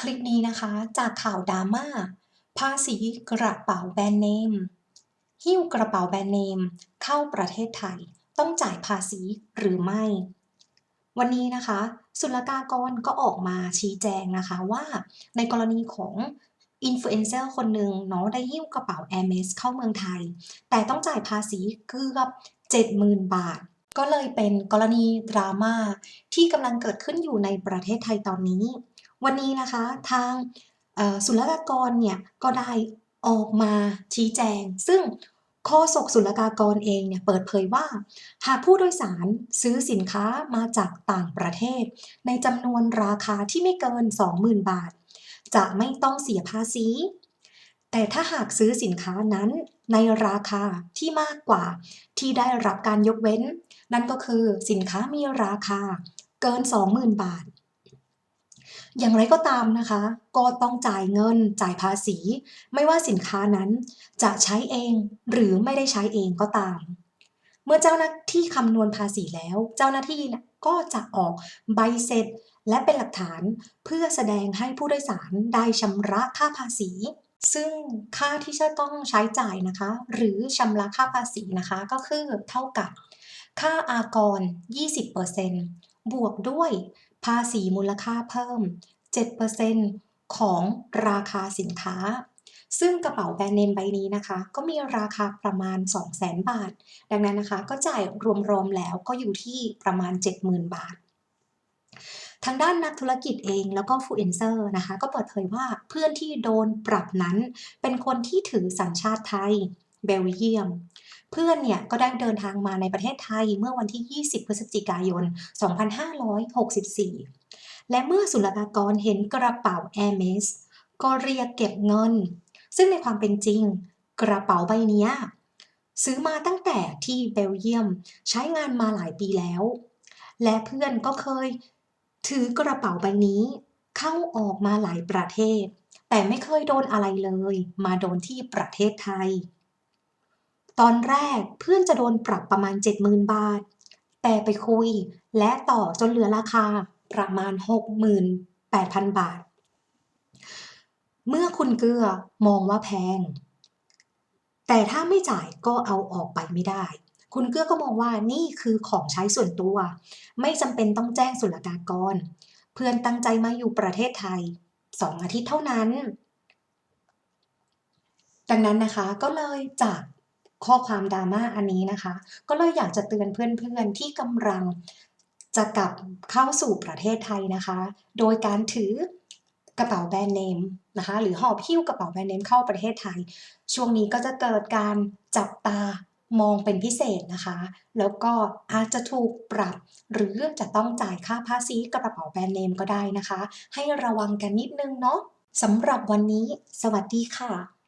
คลิปนี้นะคะจากข่าวดราม่าภาษีกระเป๋าแบรนด์เนม หิ้วกระเป๋าแบรนด์เนม เข้าประเทศไทย ต้องจ่ายภาษีหรือไม่ วันนี้นะคะ ศุลกากรก็ออกมาชี้แจงนะคะว่าในกรณีของอินฟลูเอนเซอร์คนหนึ่งเนาะได้หิ้วกระเป๋า a i r m e s เข้าเมืองไทย แต่ต้องจ่ายภาษีเกือบ 70,000 บาท ก็เลยเป็นกรณีดราม่าที่กำลังเกิดขึ้นอยู่ในประเทศไทยตอนนี้ วันนี้นะคะทางศุลกากรเนี่ยก็ได้ออกมาชี้แจง ซึ่งโฆษกศุลกากรเองเนี่ยเปิดเผยว่า หากผู้โดยสารซื้อสินค้ามาจากต่างประเทศ ในจำนวนราคาที่ไม่เกิน 20,000 บาท จะไม่ต้องเสียภาษี แต่ถ้าหากซื้อสินค้านั้นในราคาที่มากกว่าที่ได้รับการยกเว้น นั่นก็คือสินค้ามีราคาเกิน 20,000 บาท อย่างไรก็ตามนะคะ ก็ต้องจ่ายเงินจ่ายภาษี ไม่ว่าสินค้านั้นจะใช้เองหรือไม่ได้ใช้เองก็ตาม เมื่อเจ้าหน้าที่คำนวณภาษีแล้ว เจ้าหน้าที่ก็จะออกใบเสร็จและเป็นหลักฐานเพื่อแสดงให้ผู้โดยสารได้ชำระค่าภาษี ซึ่งค่าที่จะต้องใช้จ่ายนะคะ หรือชำระค่าภาษีนะคะก็คือเท่ากับ ค่าอากร 20% บวกด้วยภาษีมูลค่าเพิ่ม 7%ของราคาสินค้า ซึ่งกระเป๋าแบรนด์เนมใบนี้นะคะ ก็มีราคาประมาณ 200,000 บาท ดังนั้นนะคะ ก็จ่ายรวมๆแล้วก็อยู่ที่ประมาณ 70,000 บาททางด้านนักธุรกิจเองแล้วก็ฟูเอนเซอร์นะคะ ก็เปิดเผยว่าเพื่อนที่โดนปรับนั้น เป็นคนที่ถือสัญชาติไทย เบลเยียม เพื่อนเนี่ยก็ได้เดินทางมาในประเทศไทยเมื่อวันที่ 20 พฤศจิกายน 2564 และเมื่อศุลกากรเห็นกระเป๋า a i r m e s ก็เรียกเก็บเงิน ซึ่งในความเป็นจริง กระเป๋าใบนี้ซื้อมาตั้งแต่ที่เบลเยียมใช้งานมาหลายปีแล้ว และเพื่อนก็เคยถือกระเป๋าใบนี้เข้าออกมาหลายประเทศ แต่ไม่เคยโดนอะไรเลย มาโดนที่ประเทศไทย ตอนแรกเพื่อนจะโดนปรับประมาณ 70,000 บาท แต่ไปคุยและต่อจนเหลือราคาประมาณ 68,000 บาท เมื่อคุณเกือมองว่าแพง แต่ถ้าไม่จ่ายก็เอาออกไปไม่ได้ คุณเกือก็มองว่านี่คือของใช้ส่วนตัว ไม่จำเป็นต้องแจ้งศุลกากร เพื่อนตั้งใจมาอยู่ประเทศไทย2อาทิตย์เท่านั้น ดังนั้นนะคะก็เลยจาก ข้อความดราม่าอันนี้นะคะ ก็เลยอยากจะเตือนเพื่อนๆที่กำลังจะกลับเข้าสู่ประเทศไทยนะคะ โดยการถือกระเป๋าแบรนด์เนมนะคะหรือหอบหิ้วกระเป๋าแบรนด์เนมเข้าประเทศไทย ช่วงนี้ก็จะเกิดการจับตามองเป็นพิเศษนะคะ แล้วก็อาจจะถูกปรับ หรือจะต้องจ่ายค่าภาษีกระเป๋าแบรนด์เนมก็ได้นะคะ ให้ระวังกันนิดนึงเนาะสำหรับวันนี้ สวัสดีค่ะ